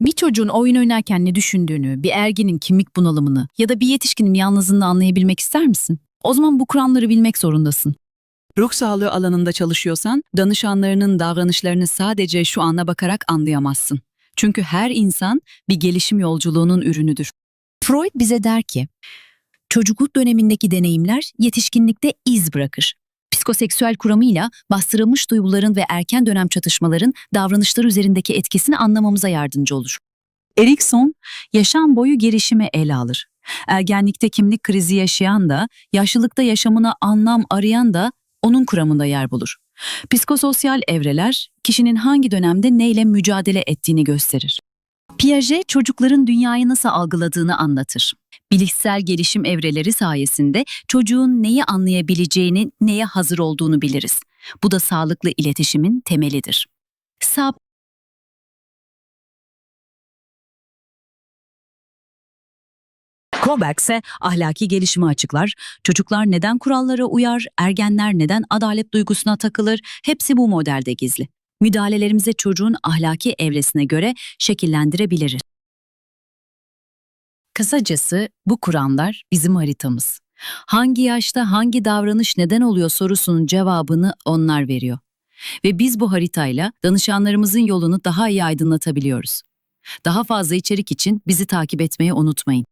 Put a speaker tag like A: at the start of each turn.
A: Bir çocuğun oyun oynarken ne düşündüğünü, bir ergenin kimlik bunalımını ya da bir yetişkinin yalnızlığını anlayabilmek ister misin? O zaman bu kuramları bilmek zorundasın.
B: Ruh sağlığı alanında çalışıyorsan, danışanlarının davranışlarını sadece şu ana bakarak anlayamazsın. Çünkü her insan bir gelişim yolculuğunun ürünüdür.
A: Freud bize der ki, çocukluk dönemindeki deneyimler yetişkinlikte iz bırakır. Psikoseksüel kuramıyla bastırılmış duyguların ve erken dönem çatışmaların davranışlar üzerindeki etkisini anlamamıza yardımcı olur.
B: Erikson, yaşam boyu gelişimi ele alır. Ergenlikte kimlik krizi yaşayan da, yaşlılıkta yaşamına anlam arayan da onun kuramında yer bulur. Psikososyal evreler, kişinin hangi dönemde neyle mücadele ettiğini gösterir.
A: Piaget çocukların dünyayı nasıl algıladığını anlatır. Bilişsel gelişim evreleri sayesinde çocuğun neyi anlayabileceğini, neye hazır olduğunu biliriz. Bu da sağlıklı iletişimin temelidir. Sab
B: Kovac ise ahlaki gelişimi açıklar. Çocuklar neden kurallara uyar, ergenler neden adalet duygusuna takılır, hepsi bu modelde gizli. Müdahalelerimizi çocuğun ahlaki evresine göre şekillendirebiliriz.
A: Kısacası bu kuramlar bizim haritamız. Hangi yaşta hangi davranış neden oluyor sorusunun cevabını onlar veriyor. Ve biz bu haritayla danışanlarımızın yolunu daha iyi aydınlatabiliyoruz. Daha fazla içerik için bizi takip etmeyi unutmayın.